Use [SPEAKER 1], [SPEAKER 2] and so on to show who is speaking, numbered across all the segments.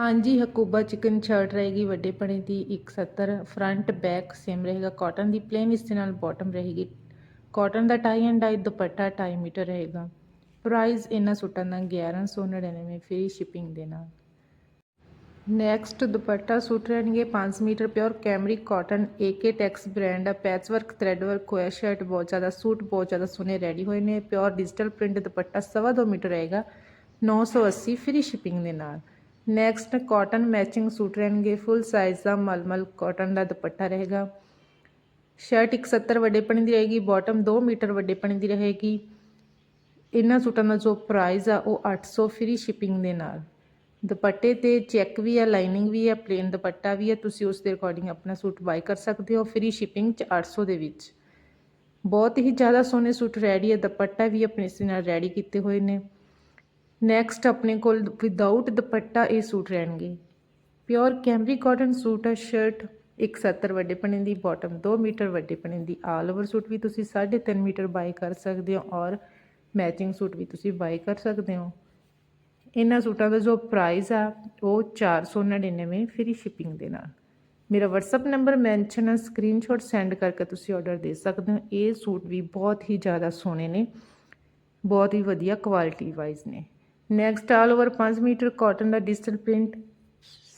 [SPEAKER 1] ਹਾਂਜੀ, ਹਕੂਬਾ chicken shirt ਰਹੇਗੀ ਵੱਡੇ ਪਣੇ ਦੀ 170 ਫਰੰਟ ਬੈਕ ਸੇਮ ਰਹੇਗਾ, ਕਾਟਨ ਦੀ ਪਲੇਨ ਇਸ ਦੇ ਨਾਲ ਬਾਟਮ ਰਹੇਗੀ। Cotton the tie and dye dupatta 2.5 metre ਰਹੇਗਾ। ਪ੍ਰਾਈਸ ਇਹਨਾਂ ਸੂਟਾਂ ਦਾ 1199 ਫ੍ਰੀ ਸ਼ਿਪਿੰਗ ਦੇ ਨਾਲ। ਨੈਕਸਟ ਦੁਪੱਟਾ ਸੂਟ ਰਹਿਣਗੇ 5 metre pure cambric cotton, AK Tex brand ਆ ਪੈਚ ਵਰਕ ਥ੍ਰੈਡ ਵਰਕ ਹੋਇਆ ਸ਼ਰਟ, ਬਹੁਤ ਜ਼ਿਆਦਾ ਸੂਟ, ਬਹੁਤ ਜ਼ਿਆਦਾ ਸੋਹਣੇ ਰੈਡੀ ਹੋਏ ਨੇ। ਪਿਓਰ ਡਿਜੀਟਲ ਪ੍ਰਿੰਟ ਦੁਪੱਟਾ ਸਵਾ ਦੋ ਮੀਟਰ ਰਹੇਗਾ 980 ਫ੍ਰੀ ਸ਼ਿਪਿੰਗ ਦੇ ਨਾਲ। ਨੈਕਸਟ ਕਾਟਨ ਮੈਚਿੰਗ ਸੂਟ ਰਹਿਣਗੇ ਫੁੱਲ ਸਾਈਜ਼ ਦਾ ਮਲਮਲ ਕਾਟਨ ਦਾ ਦੁਪੱਟਾ ਰਹੇਗਾ। ਸ਼ਰਟ 170 ਵੱਡੇ ਪਣੀ ਦੀ ਰਹੇਗੀ ਬਾਟਮ 2 ਮੀਟਰ ਵੱਡੇ ਪਣੀ ਦੀ ਰਹੇਗੀ। ਇਹਨਾਂ ਸੂਟਾਂ ਦਾ ਜੋ ਪ੍ਰਾਈਸ ਆ, ਉਹ 800 ਫ੍ਰੀ ਸ਼ਿਪਿੰਗ ਦੇ ਨਾਲ। ਦੁਪੱਟੇ ਤੇ ਚੈੱਕ ਵੀ ਆ ਲਾਈਨਿੰਗ ਵੀ ਆ ਪਲੇਨ ਦੁਪੱਟਾ ਵੀ ਆ, ਤੁਸੀਂ ਉਸ ਦੇ ਅਕੋਰਡਿੰਗ ਆਪਣਾ ਸੂਟ ਬਾਈ ਕਰ ਸਕਦੇ ਹੋ ਫ੍ਰੀ ਸ਼ਿਪਿੰਗ ਚ 800 ਦੇ ਵਿੱਚ। ਬਹੁਤ ਹੀ ਜ਼ਿਆਦਾ ਸੋਹਣੇ ਸੂਟ ਰੈਡੀ ਹੈ ਦੁਪੱਟਾ ਵੀ ਆਪਣੇ ਇਸ ਨਾਲ ਰੈਡੀ ਕੀਤੇ ਹੋਏ ਨੇ। ਨੈਕਸਟ ਆਪਣੇ ਕੋਲ ਵਿਦਆਊਟ ਦੁਪੱਟਾ ਇਹ ਸੂਟ ਰਹਿਣਗੇ ਪਿਓਰ ਕੈਮਰੀ ਕਾਟਨ ਸੂਟ ਹੈ ਸ਼ਰਟ 170 ਵੱਡੇ ਪਣੇ ਦੀ ਬਾਟਮ 2 ਮੀਟਰ ਵੱਡੇ ਪਣੇ ਦੀ ਆਲ ਓਵਰ ਸੂਟ ਵੀ ਤੁਸੀਂ 3.5 ਮੀਟਰ ਬਾਈ ਕਰ ਸਕਦੇ ਹੋ ਔਰ ਮੈਚਿੰਗ ਸੂਟ ਵੀ ਤੁਸੀਂ ਬਾਈ ਕਰ ਸਕਦੇ ਹੋ ਇਹਨਾਂ ਸੂਟਾਂ ਦਾ ਜੋ ਪ੍ਰਾਈਸ ਆ ਉਹ 499 ਫ੍ਰੀ ਸ਼ਿਪਿੰਗ ਦੇ ਨਾਲ ਮੇਰਾ WhatsApp ਨੰਬਰ ਮੈਂਸ਼ਨ ਹੈ ਸਕਰੀਨਸ਼ਾਟ ਸੈਂਡ ਕਰਕੇ ਤੁਸੀਂ ਆਰਡਰ ਦੇ ਸਕਦੇ ਹੋ ਇਹ ਸੂਟ ਵੀ ਬਹੁਤ ਹੀ ਜ਼ਿਆਦਾ ਸੋਹਣੇ ਨੇ ਬਹੁਤ ਹੀ ਵਧੀਆ ਕੁਆਲਿਟੀ ਵਾਈਜ਼ ਨੇ next all over 5 metre cotton ਦਾ ਡਿਜੀਟਲ ਪ੍ਰਿੰਟ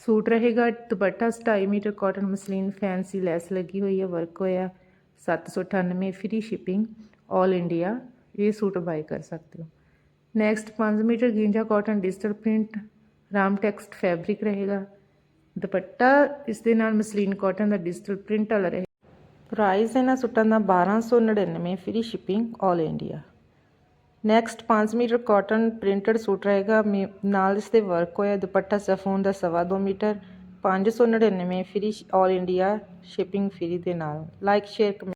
[SPEAKER 1] ਸੂਟ ਰਹੇਗਾ। Dupatta 2.5 metre cotton muslin fancy lace ਲੱਗੀ ਹੋਈ ਹੈ ਵਰਕ ਹੋਇਆ। 798 ਫ੍ਰੀ ਸ਼ਿਪਿੰਗ 올 ਇੰਡੀਆ ਇਹ ਸੂਟ ਬਾਈ ਕਰ ਸਕਦੇ ਹੋ। ਨੈਕਸਟ 5 ਮੀਟਰ ਗਿੰਜਾ cotton digital print Ram text fabric ਰਹੇਗਾ। ਦੁਪੱਟਾ ਇਸ ਦੇ ਨਾਲ ਮਸਲੀਨ ਕਾਟਨ ਦਾ ਡਿਜੀਟਲ ਪ੍ਰਿੰਟ ਵਾਲਾ ਰਹੇਗਾ। ਪ੍ਰਾਈਸ ਇਹਨਾਂ ਸੂਟਾਂ ਦਾ 1299 free shipping 올 India next 5 metre cotton printed suit ਰਹੇਗਾ। ਮੇ- ਨਾਲ ਇਸ ਤੇ ਵਰਕ ਹੋਇਆ। ਦੁਪੱਟਾ ਸਫੋਨ ਦਾ ਸਵਾ ਦੋ metre. 599 free 올 India shipping free ਦੇ ਨਾਲ। Like share